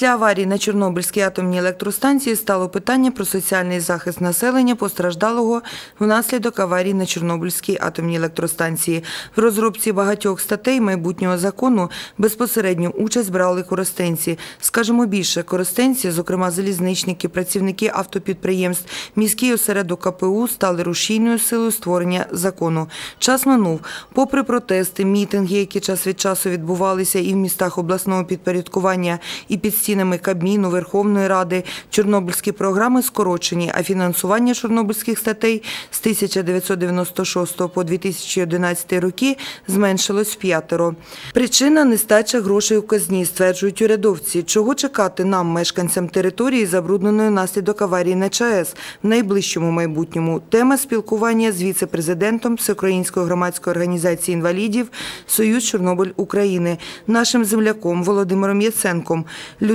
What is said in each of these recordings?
Після аварії на Чорнобильській атомній електростанції стало питання про соціальний захист населення постраждалого внаслідок аварії на Чорнобильській атомній електростанції. В розробці багатьох статей майбутнього закону безпосередню участь брали користенці. Скажемо більше, користенці, зокрема залізничники, працівники автопідприємств, міський осередок КПУ стали рушійною силою створення закону. Час минув. Попри протести, мітинги, які час від часу відбувалися і в містах обласного підпорядкування, і під стінами Кабміну, Верховної Ради, чорнобильські програми скорочені, а фінансування чорнобильських статей з 1996 по 2011 роки зменшилось п'ятеро. Причина – нестача грошей у казні, стверджують урядовці. Чого чекати нам, мешканцям території, забрудненої внаслідок аварії на ЧАЕС в найближчому майбутньому? Тема спілкування з віце-президентом Всеукраїнської громадської організації інвалідів «Союз Чорнобиль України», нашим земляком Володимиром Яценком,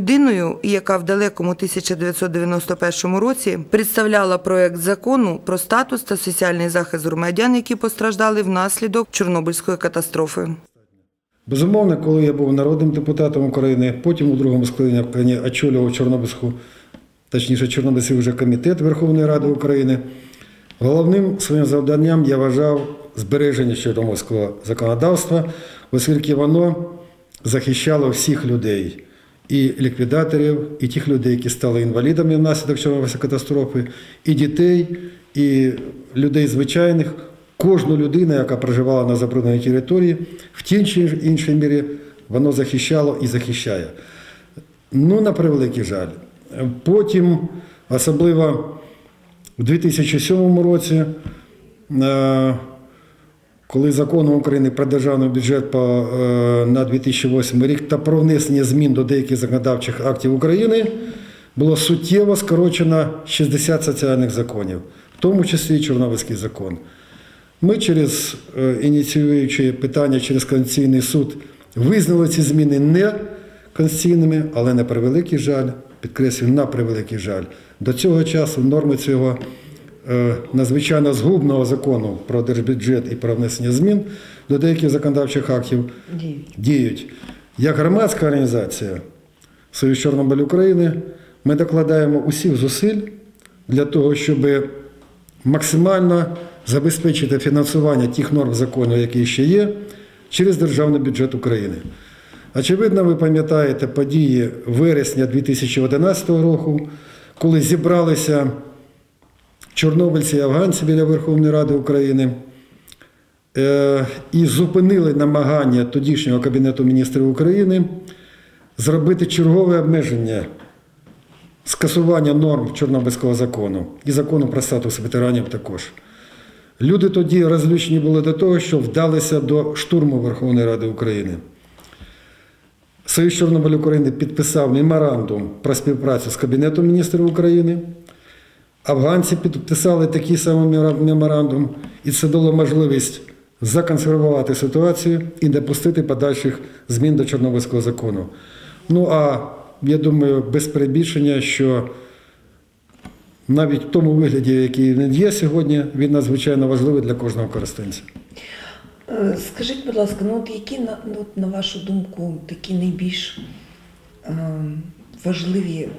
людиною, яка в далекому 1991 році представляла проект закону про статус та соціальний захист громадян, які постраждали внаслідок Чорнобильської катастрофи. Безумовно, коли я був народним депутатом України, потім у другому складенні очолював Чорнобильську, точніше, Чорнобильський вже комітет Верховної Ради України. Головним своїм завданням я вважав збереження чорнобильського законодавства, оскільки воно захищало всіх людей, і ліквідаторів, і тих людей, які стали інвалідами внаслідок Чорнобильської катастрофи, і дітей, і людей звичайних. Кожну людину, яка проживала на забрудненій території, в тій чи іншій мірі воно захищало і захищає. Ну, на превеликий жаль. Потім, особливо у 2007 році, е, коли законом України про державний бюджет по, е, на 2008 рік та про внесення змін до деяких законодавчих актів України було суттєво скорочено 60 соціальних законів, в тому числі і Чорнобильський закон. Ми через е, ініціюючи питання через Конституційний суд визнали ці зміни не конституційними, але на превеликий жаль, підкреслюю, на превеликий жаль. До цього часу норми цього надзвичайно згубного закону про держбюджет і про внесення змін до деяких законодавчих актів діють. Як громадська організація Союз Чорнобиль України ми докладаємо усіх зусиль для того, щоб максимально забезпечити фінансування тих норм закону, які ще є, через державний бюджет України. Очевидно, ви пам'ятаєте події вересня 2011 року, коли зібралися чорнобильці і афганці біля Верховної Ради України е, і зупинили намагання тодішнього Кабінету міністрів України зробити чергове обмеження скасування норм Чорнобильського закону і закону про статус ветеранів також. Люди тоді розлючені були до того, що вдалися до штурму Верховної Ради України. Союз Чорнобиль України підписав меморандум про співпрацю з Кабінетом міністрів України. Афганці підписали такий самий меморандум, і це дало можливість законсервувати ситуацію і не пустити подальших змін до Чорнобильського закону. Ну а я думаю, без перебільшення, що навіть в тому вигляді, який він є сьогодні, він надзвичайно важливий для кожного користенця. Е, Скажіть, будь ласка, ну от які на, ну, на вашу думку такі найбільш е, важливі е,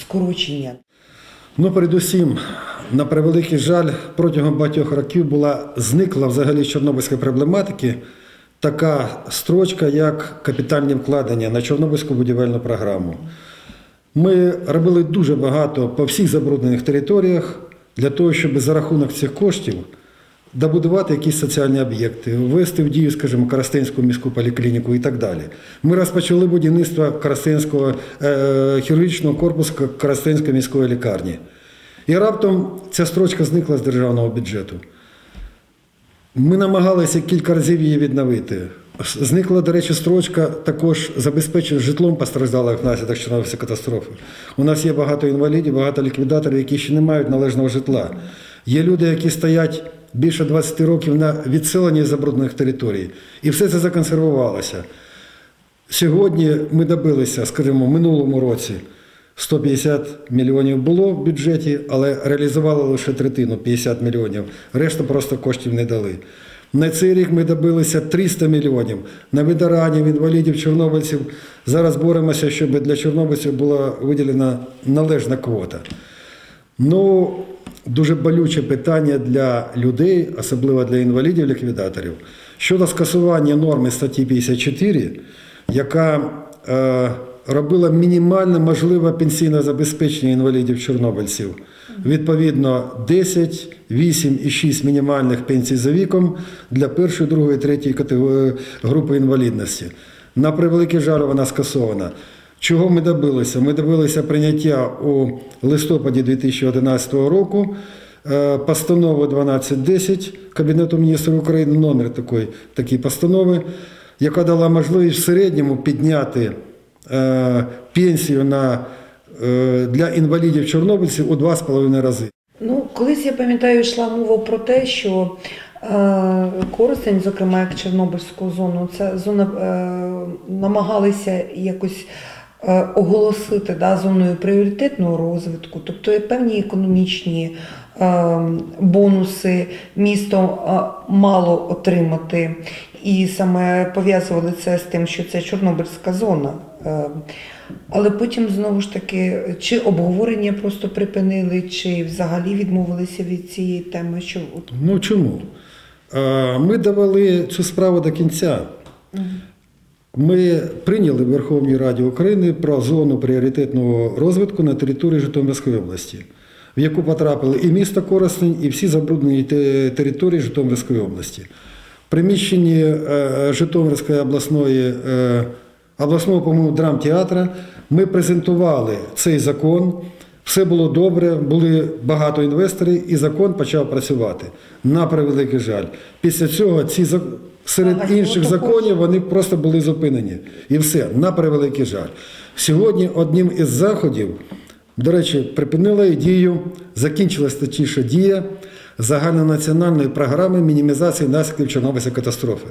скорочення? Ну, передусім, на превеликий жаль, протягом багатьох років була зникла взагалі з чорнобильської проблематики така строчка, як капітальні вкладення на Чорнобильську будівельну програму. Ми робили дуже багато по всіх забруднених територіях для того, щоб за рахунок цих коштів добудувати якісь соціальні об'єкти, ввести в дію, скажімо, Коростенську міську поліклініку і так далі. Ми розпочали будівництво Коростенського е, хірургічного корпусу Коростенської міської лікарні. І раптом ця строчка зникла з державного бюджету. Ми намагалися кілька разів її відновити. Зникла, до речі, строчка також забезпечення житлом постраждалих внаслідок Чорнобильської катастрофи. У нас є багато інвалідів, багато ліквідаторів, які ще не мають належного житла. Є люди, які стоять більше 20 років на відселенні забруднених територій. І все це законсервувалося. Сьогодні ми добилися, скажімо, в минулому році 150 мільйонів було в бюджеті, але реалізували лише третину 50 мільйонів. Решту просто коштів не дали. На цей рік ми добилися 300 мільйонів. На ветеранів, інвалідів, чорнобильців. Зараз боремося, щоб для чорнобильців була виділена належна квота. Ну, дуже болюче питання для людей, особливо для інвалідів, ліквідаторів, щодо скасування норми статті 54, яка е, робила мінімально можливе пенсійне забезпечення інвалідів чорнобильців. Відповідно, 10, 8 і 6 мінімальних пенсій за віком для першої, другої, третьої категорії групи інвалідності. На превеликий жаль, вона скасована. Чого ми добилися? Ми добилися прийняття у листопаді 2011 року е, постанови 1210 Кабінету міністрів України, номер такої, такої постанови, яка дала можливість в середньому підняти е, пенсію на, е, для інвалідів чорнобильців у 2,5 рази. Ну, колись я пам'ятаю, йшла мова про те, що Коростень, зокрема як Чорнобильську зону, ця зона намагалися якось оголосити да, зоною пріоритетного розвитку, тобто є певні економічні е, бонуси місто е, мало отримати. І саме пов'язували це з тим, що це Чорнобильська зона. Е, Але потім знову ж таки, чи обговорення просто припинили, чи взагалі відмовилися від цієї теми, що Ну чому? Е, Ми довели цю справу до кінця. Ми прийняли в Верховній Раді України про зону пріоритетного розвитку на території Житомирської області, в яку потрапили і місто Коростень, і всі забруднені території Житомирської області. Приміщенні е, Житомирської обласної, е, обласного по-моєму, драмтеатра ми презентували цей закон. Все було добре, були багато інвесторів, і закон почав працювати. На превеликий жаль. Після цього ці зак- серед інших законів вони просто були зупинені. І все, на превеликий жаль. Сьогодні одним із заходів, до речі, припинила і дію, закінчилась точніше дія загальнонаціональної програми мінімізації наслідків Чорнобильської катастрофи.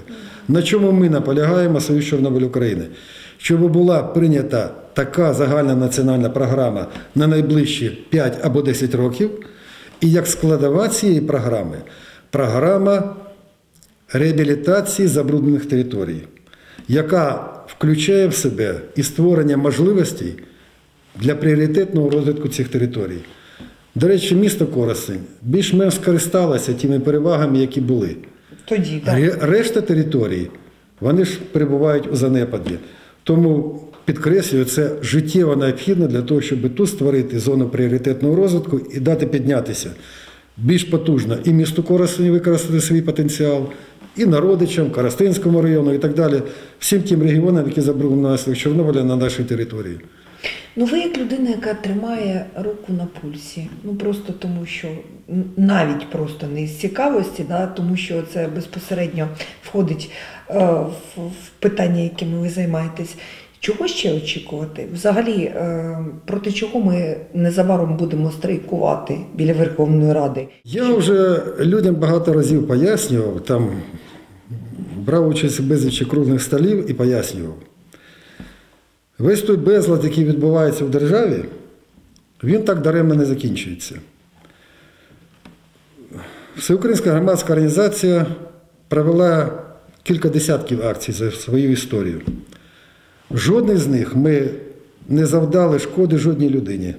На чому ми наполягаємо Союз Чорнобиль України? Щоб була прийнята така загальна національна програма на найближчі 5 або 10 років, і як складова цієї програми програма реабілітації забруднених територій, яка включає в себе і створення можливостей для пріоритетного розвитку цих територій. До речі, місто Коростень більш-менш скористалося тими перевагами, які були. тоді так. Решта територій, вони ж перебувають у занепаді. Тому підкреслюю, це життєво необхідно для того, щоб тут створити зону пріоритетного розвитку і дати піднятися більш потужно і місту Коростені використати свій потенціал, і народичам, Карастинському району і так далі, всім тим регіонам, які забрали наслідок Чорнобиля на нашій території. Ну, ви як людина, яка тримає руку на пульсі, ну просто тому, що навіть просто не з цікавості, да, тому що це безпосередньо входить е, в, в питання, якими ви займаєтесь. Чого ще очікувати? Взагалі, е, проти чого ми незабаром будемо страйкувати біля Верховної Ради? Я вже людям багато разів пояснював, там брав участь у безлічі круглих столів і пояснював. Весь той безлад, який відбувається в державі, він так даремно не закінчується. Всеукраїнська громадська організація провела кілька десятків акцій за свою історію. Жодний з них ми не завдали шкоди жодній людині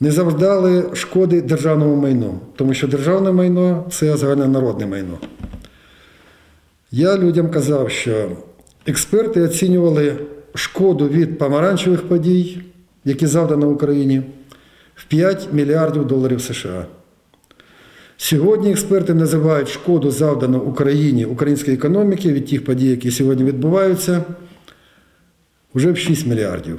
не завдали шкоди державному майну, тому що державне майно це загальнонародне майно. Я людям казав, що експерти оцінювали шкоду від помаранчевих подій, які завдано Україні, в 5 мільярдів доларів США. Сьогодні експерти називають шкоду, завдану Україні, українській економіці від тих подій, які сьогодні відбуваються, вже в 6 мільярдів.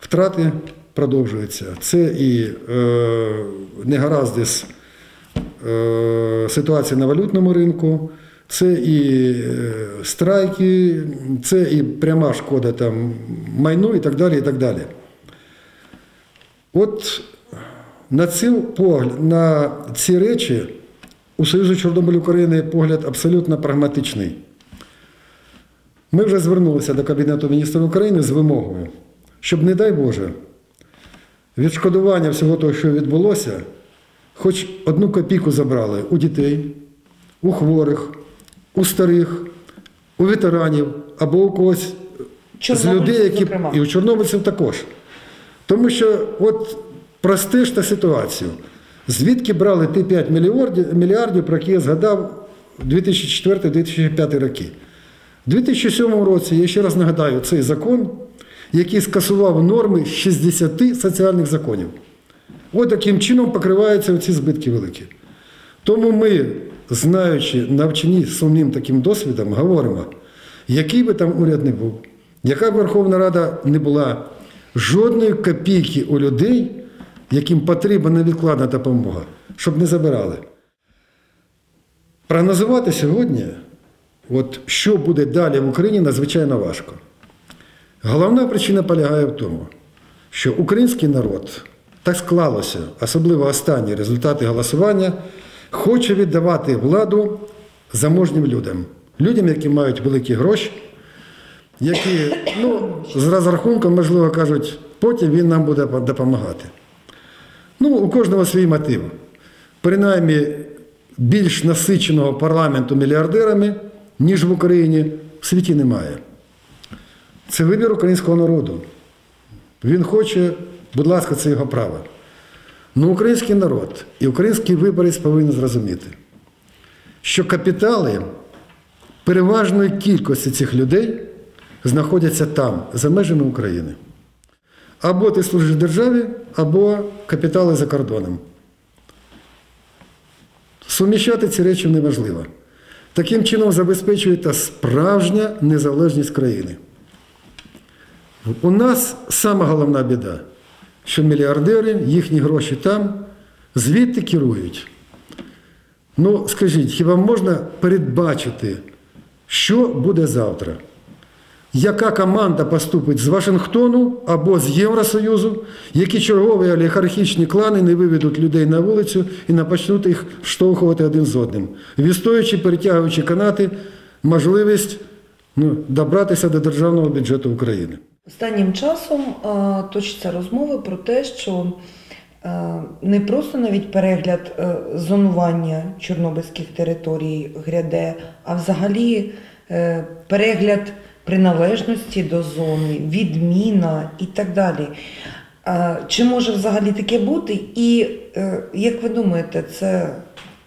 Втрати продовжуються. Це і е, негаразди з е, ситуації на валютному ринку, це і е, страйки, це і пряма шкода там, майну і так далі. і так далі. От на ці, погляд, на ці речі у Союзу Чорнобиль України погляд абсолютно прагматичний. Ми вже звернулися до Кабінету міністрів України з вимогою, щоб, не дай Боже, відшкодування всього того, що відбулося, хоч одну копійку забрали у дітей, у хворих, у старих, у ветеранів або у когось з людей, які зокрема. і у чорнобильців також. Тому що от простиш та ситуацію. Звідки брали ті 5 мільярдів, мільярдів, про які я згадав 2004-2005 роки? У 2007 році, я ще раз нагадаю, цей закон, який скасував норми 60 соціальних законів. От таким чином покриваються ці збитки великі. Тому ми, знаючи, навчені сумним таким досвідом, говоримо, який би там уряд не був, яка б Верховна Рада не була, жодної копійки у людей, яким потрібна невідкладна допомога, щоб не забирали. Прогнозувати сьогодні, от, що буде далі в Україні, надзвичайно важко. Головна причина полягає в тому, що український народ так склалося, особливо останні результати голосування, хоче віддавати владу заможнім людям, людям, які мають великі гроші, які ну, з розрахунком, можливо, кажуть, потім він нам буде допомагати. Ну, у кожного свій мотив. Принаймні, більш насиченого парламенту мільярдерами, ніж в Україні, в світі немає. Це вибір українського народу. Він хоче, будь ласка, це його право. Ну, український народ і український виборець повинен зрозуміти, що капітали переважної кількості цих людей знаходяться там, за межами України. Або ти служиш державі, або капітали за кордоном. Суміщати ці речі неможливо. Таким чином забезпечується справжня незалежність країни. У нас сама головна біда, що мільярдери, їхні гроші там, звідти керують. Ну, скажіть, хіба можна передбачити, що буде завтра? Яка команда поступить з Вашингтону або з Євросоюзу, які чергові олігархічні клани не виведуть людей на вулицю і не почнуть їх штовхувати один з одним, відстоюючи, перетягуючи канати, можливість ну, добратися до державного бюджету України. Останнім часом е, точаться розмови про те, що е, не просто навіть перегляд е, зонування чорнобильських територій гряде, а взагалі перегляд приналежності до зони, відміна і так далі. Чи може взагалі таке бути? І е, як ви думаєте, це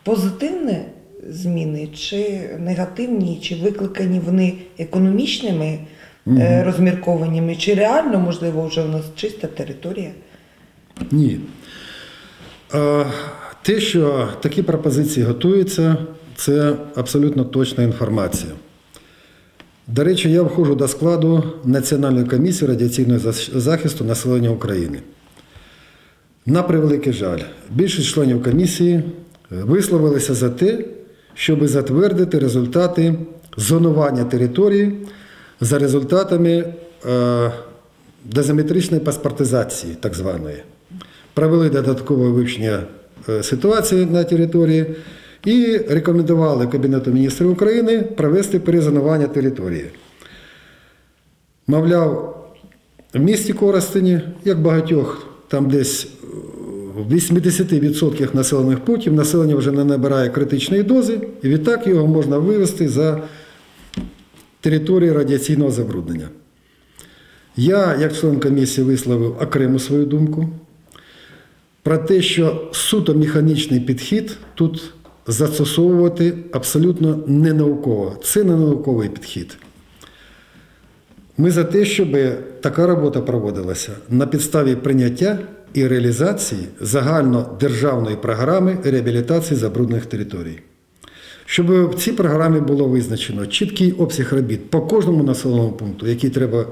позитивні зміни, чи негативні, чи викликані вони економічними е, розміркованнями, чи реально, можливо, вже у нас чиста територія? Ні. Е, Те, що такі пропозиції готуються, це абсолютно точна інформація. До речі, я входжу до складу Національної комісії радіаційного захисту населення України. На превеликий жаль, більшість членів комісії висловилися за те, щоб затвердити результати зонування території за результатами е, дозиметричної паспортизації, так званої. Провели додаткове вивчення е, ситуації на території і рекомендували Кабінету міністрів України провести перезонування території. Мовляв, в місті Коростені, як багатьох, там десь в 80% населених пунктів населення вже не набирає критичної дози, і відтак його можна вивести за територію радіаційного забруднення. Я, як член комісії, висловив окрему свою думку про те, що суто механічний підхід тут застосовувати абсолютно не науково. Це не науковий підхід. Ми за те, щоб така робота проводилася на підставі прийняття і реалізації загальнодержавної програми реабілітації забруднених територій. Щоб в цій програмі було визначено чіткий обсяг робіт по кожному населеному пункту, який треба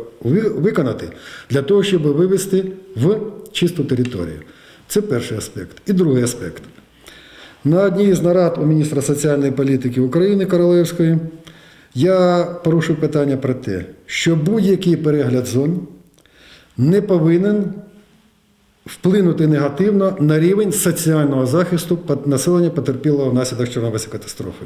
виконати для того, щоб вивести в чисту територію. Це перший аспект. І другий аспект. На одній з нарад у міністра соціальної політики України Королевської я порушив питання про те, що будь-який перегляд зон не повинен вплинути негативно на рівень соціального захисту населення потерпілого внаслідок Чорнобильської катастрофи.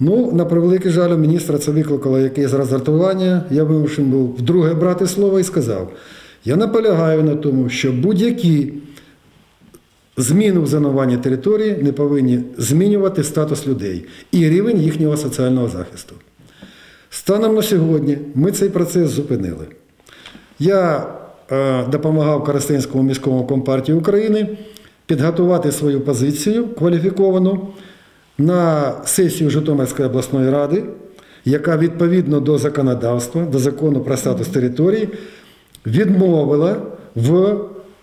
Ну, на превеликий жаль, міністра це викликало якесь роздратування. Я вимушений був вдруге брати слово і сказав: я наполягаю на тому, що будь-які зміни в зонуванні території не повинні змінювати статус людей і рівень їхнього соціального захисту. Станом на сьогодні ми цей процес зупинили. Я е, допомагав Коростенському міському компартії України підготувати свою позицію кваліфіковану на сесію Житомирської обласної ради, яка відповідно до законодавства, до закону про статус території, відмовила в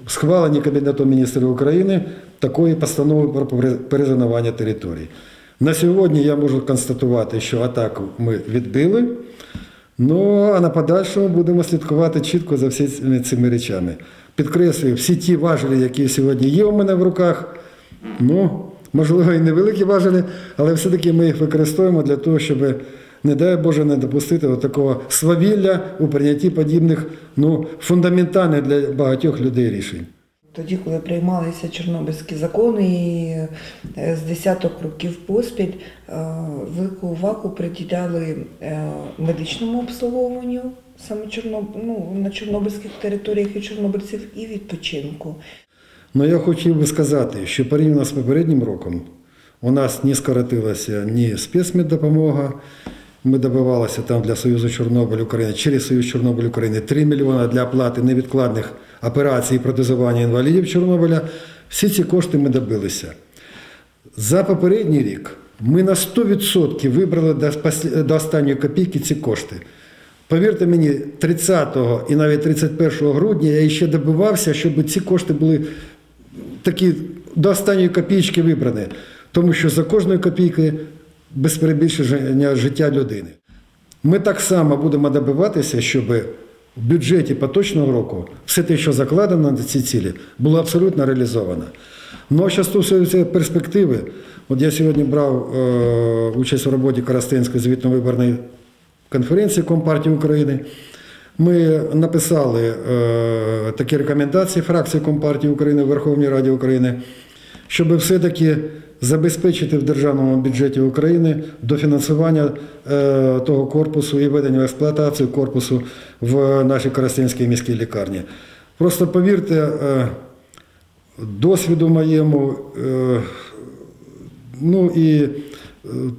схваленні Кабінету міністрів України такої постанови про пере- перезонування території. На сьогодні я можу констатувати, що атаку ми відбили. Ну, а на подальшому будемо слідкувати чітко за всіми цими речами. Підкреслюю, всі ті важелі, які сьогодні є у мене в руках, ну, можливо, і невеликі важелі, але все-таки ми їх використовуємо для того, щоб, не дай Боже, не допустити такого свавілля у прийнятті подібних ну, фундаментальних для багатьох людей рішень. Тоді, коли приймалися чорнобильські закони, і е, з десяток років поспіль е, велику увагу приділяли е, медичному обслуговуванню саме Чорноб... ну, на чорнобильських територіях і чорнобильців, і відпочинку. Ну, я хотів би сказати, що порівняно з попереднім роком у нас не скоротилася ні спецмеддопомога. Ми добивалися там для Союзу Чорнобиль України через Союз Чорнобиль України 3 мільйони для оплати невідкладних операцій і протезування інвалідів Чорнобиля. Всі ці кошти ми добилися. За попередній рік ми на 100% вибрали до, останньої копійки ці кошти. Повірте мені, 30 і навіть 31 грудня я ще добивався, щоб ці кошти були такі до останньої копійки вибрані, тому що за кожною копійкою без перебільшення життя людини. Ми так само будемо добиватися, щоб в бюджеті поточного року все те, що закладено на ці цілі, було абсолютно реалізовано. Ну а що стосується перспективи, от я сьогодні брав е, участь у роботі Коростенської звітно-виборної конференції Компартії України. Ми написали е, такі рекомендації фракції Компартії України в Верховній Раді України, щоб все-таки забезпечити в державному бюджеті України дофінансування е, того корпусу і введення в експлуатацію корпусу в нашій Коростенській міській лікарні. Просто повірте, е, досвіду моєму, е, ну і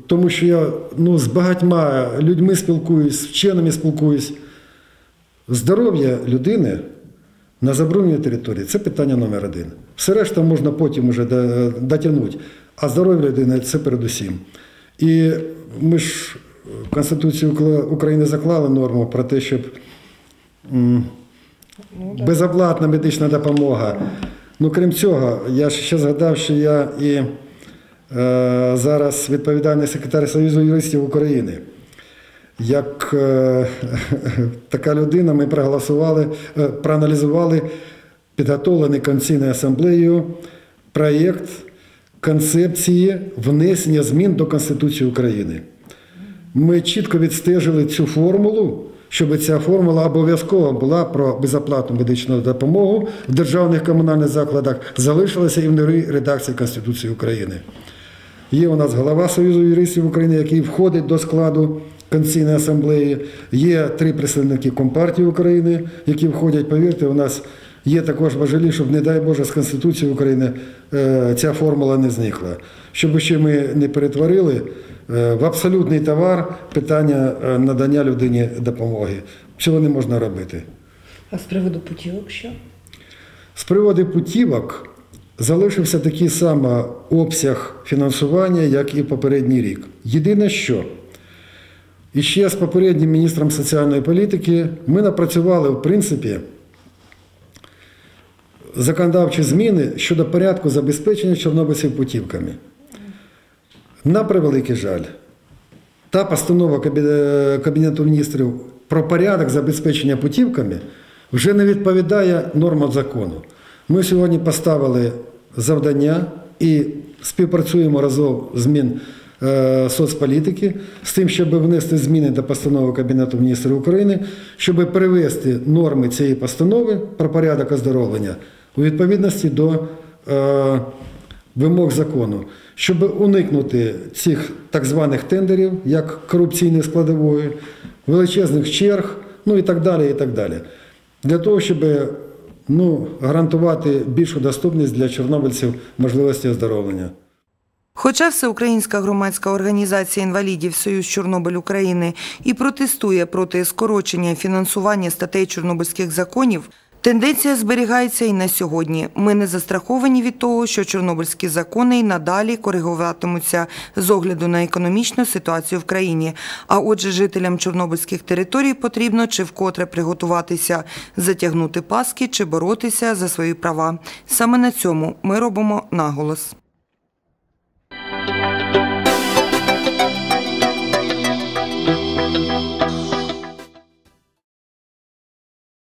тому що я ну, з багатьма людьми спілкуюсь, з вченими спілкуюсь. Здоров'я людини на забороненій території це питання номер один. Все решта можна потім уже дотягнути. А здоров'я людини це передусім. І ми ж в Конституції України заклали норму про те, щоб безоплатна медична допомога. Ну, крім цього, я ще згадав, що я і е, зараз відповідальний секретар Союзу юристів України. Як е, така людина, ми проголосували, е, проаналізували підготовлений Конституційною асамблеєю проєкт концепції внесення змін до Конституції України. Ми чітко відстежили цю формулу, щоб ця формула обов'язково була про безоплатну медичну допомогу в державних комунальних закладах, залишилася і в новій редакції Конституції України. Є у нас голова Союзу юристів України, який входить до складу Конституційної асамблеї. Є три представники Компартії України, які входять. Повірте, у нас є також важелі, щоб, не дай Боже, з Конституції України е, ця формула не зникла. Щоб ще ми не перетворили е, в абсолютний товар питання е, надання людині допомоги. Цього не можна робити. А з приводу путівок що? З приводу путівок залишився такий самий обсяг фінансування, як і попередній рік. Єдине, що і ще з попереднім міністром соціальної політики ми напрацювали, в принципі, законодавчі зміни щодо порядку забезпечення чорнобильців путівками. На превеликий жаль, та постанова Кабінету міністрів про порядок забезпечення путівками вже не відповідає нормам закону. Ми сьогодні поставили завдання і співпрацюємо разом з Мін е, соцполітики з тим, щоб внести зміни до постанови Кабінету міністрів України, щоб перевести норми цієї постанови про порядок оздоровлення у відповідності до е, вимог закону, щоб уникнути цих так званих тендерів, як корупційної складової, величезних черг, ну і так далі. і так далі. Для того, щоб ну, гарантувати більшу доступність для чорнобильців можливості оздоровлення. Хоча Всеукраїнська громадська організація інвалідів Союз Чорнобиль України і протестує проти скорочення фінансування статей чорнобильських законів, тенденція зберігається і на сьогодні. Ми не застраховані від того, що чорнобильські закони й надалі коригуватимуться з огляду на економічну ситуацію в країні. А отже, жителям чорнобильських територій потрібно чи вкотре приготуватися, затягнути паски чи боротися за свої права. Саме на цьому ми робимо наголос.